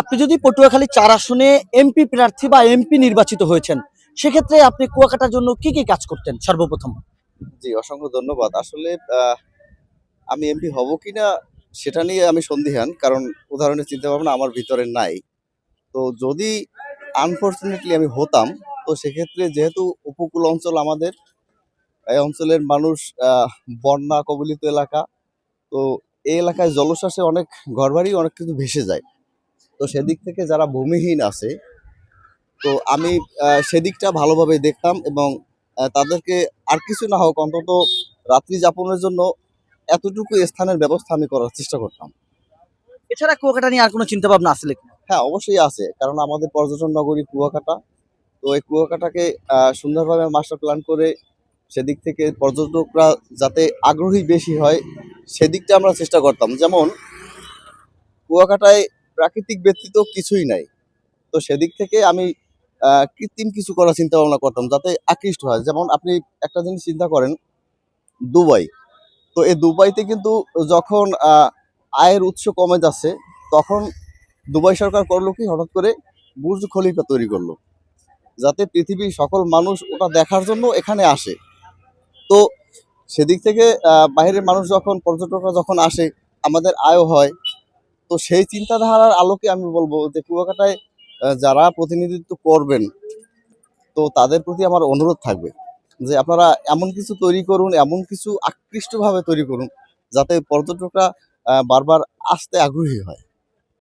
আপনি যদি পটুয়াখালী চার আসনে এমপি প্রার্থী বা এমপি নির্বাচিত হয়েছেন, সেক্ষেত্রে আপনি কুয়াকাটার জন্য কি কি কাজ করতেন সর্বপ্রথম? জি, অসংখ্য ধন্যবাদ। আসলে আমি এমপি হব কিনা সেটা নিয়ে আমি সন্দিহান, কারণ উদাহরণের চিন্তা ভাবনা আমার ভিতরে নাই। তো যদি আনফর্চুনেটলি আমি হতাম, তো সেক্ষেত্রে যেহেতু উপকূল অঞ্চল আমাদের, এই অঞ্চলের মানুষ বন্যা কবলিত এলাকা, তো এই এলাকায় জলশ্বাসে অনেক ঘরবাড়ি অনেক কিছু ভেসে যায়। তো সেদিক থেকে যারা ভূমিহীন আছে তো আমি সেদিকটা ভালোভাবে দেখতাম এবং তাদেরকে আর কিছু না হোক অন্তত রাত্রি যাপনের জন্য এতটুকু স্থানের ব্যবস্থা আমি করার চেষ্টা করতাম। এছাড়া কুয়াকাটা নিয়ে আর কোনো চিন্তা ভাবনা আসলে হ্যাঁ অবশ্যই আছে কারণ আমাদের পর্যটন নগরী কুয়াকাটা। তো এই কুয়াকাটাকে সুন্দরভাবে মাস্টার প্ল্যান করে সেদিক থেকে পর্যটকরা যাতে আগ্রহী বেশি হয় সেদিকটা আমরা চেষ্টা করতাম। যেমন কুয়াকাটায় প্রাকৃতিক ব্যতীত কিছুই নাই। তো সেদিক থেকে আমি কৃত্রিম কিছু করার চিন্তা ভাবনা করতাম যাতে আকৃষ্ট হয়। যেমন আপনি একটা জিনিস চিন্তা করেন, দুবাই। তো এই দুবাইতে কিন্তু যখন আয়ের উৎস কমে যাচ্ছে, তখন দুবাই সরকার করল কি? হঠাৎ করে বুর্জ খলিফা তৈরি করল। যাতে পৃথিবীর সকল মানুষ ওটা দেখার জন্য এখানে আসে। তো সেদিক থেকে বাইরের মানুষ যখন, পর্যটকরা যখন আসে, আমাদের আয়ও হয়। তো সেই চিন্তাধারার আলোকে আমি বলব যে কুয়াকাটায় যারা প্রতিনিধিত্ব করবেন, তো তাদের প্রতি আমার অনুরোধ থাকবে যে আপনারা এমন কিছু তৈরি করুন, এমন কিছু আকৃষ্টভাবে তৈরি করুন, যাতে পর্যটকরা বারবার আসতে আগ্রহী হয়।